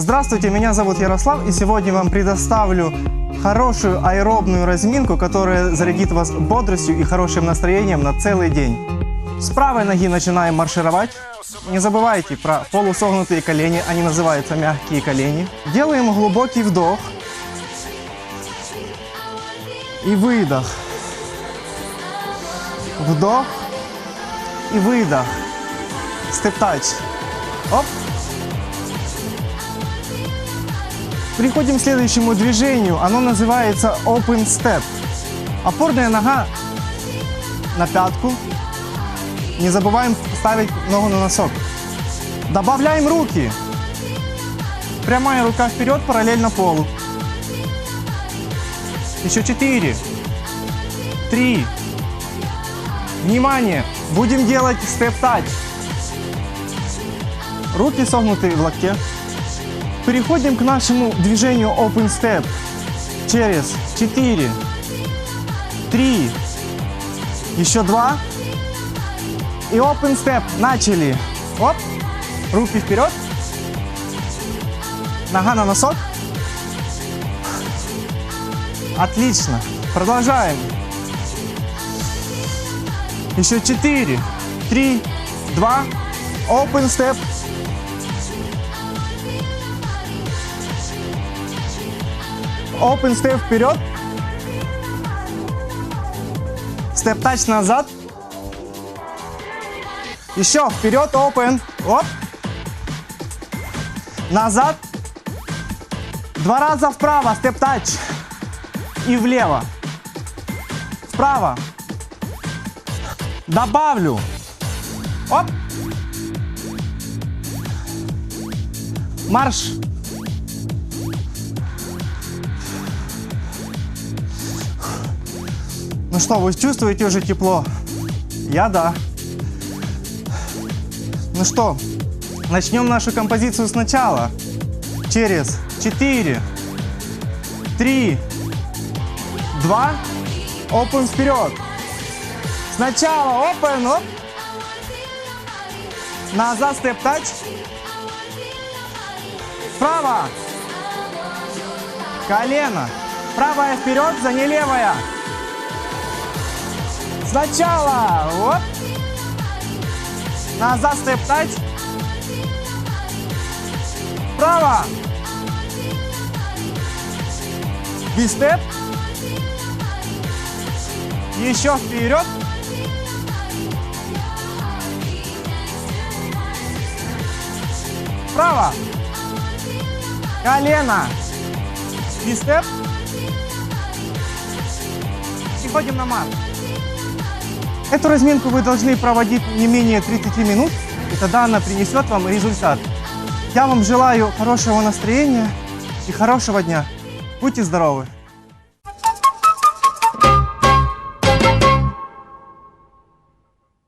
Здравствуйте, меня зовут Ярослав, и сегодня вам предоставлю хорошую аэробную разминку, которая зарядит вас бодростью и хорошим настроением на целый день. С правой ноги начинаем маршировать. Не забывайте про полусогнутые колени, они называются мягкие колени. Делаем глубокий вдох и выдох. Вдох и выдох. Степ-тач. Оп. Переходим к следующему движению. Оно называется Open Step. Опорная нога на пятку. Не забываем ставить ногу на носок. Добавляем руки. Прямая рука вперед, параллельно полу. Еще четыре. Три. Внимание! Будем делать степ-тач. Руки согнуты в локте. Переходим к нашему движению Open Step. Через 4, 3, еще 2. И Open Step. Начали. Оп. Руки вперед. Нога на носок. Отлично. Продолжаем. Еще 4, 3, 2. Open Step. Open step вперед. Степ тач назад. Еще вперед, open. Оп. Назад. Два раза вправо, степ тач. И влево. Вправо. Добавлю. Оп. Марш. Ну что, вы чувствуете уже тепло? Я да. Ну что, начнем нашу композицию сначала. Через 4, 3, 2, open вперед. Сначала open, оп. Назад степ тач. Вправо. Колено. Правая вперед, за не левая. Сначала. Вот. Назад степ тач. Право. Бистеп. Еще вперед. Право. Колено. Бистеп. Переходим на мат. Эту разминку вы должны проводить не менее 30 минут, и тогда она принесет вам результат. Я вам желаю хорошего настроения и хорошего дня. Будьте здоровы!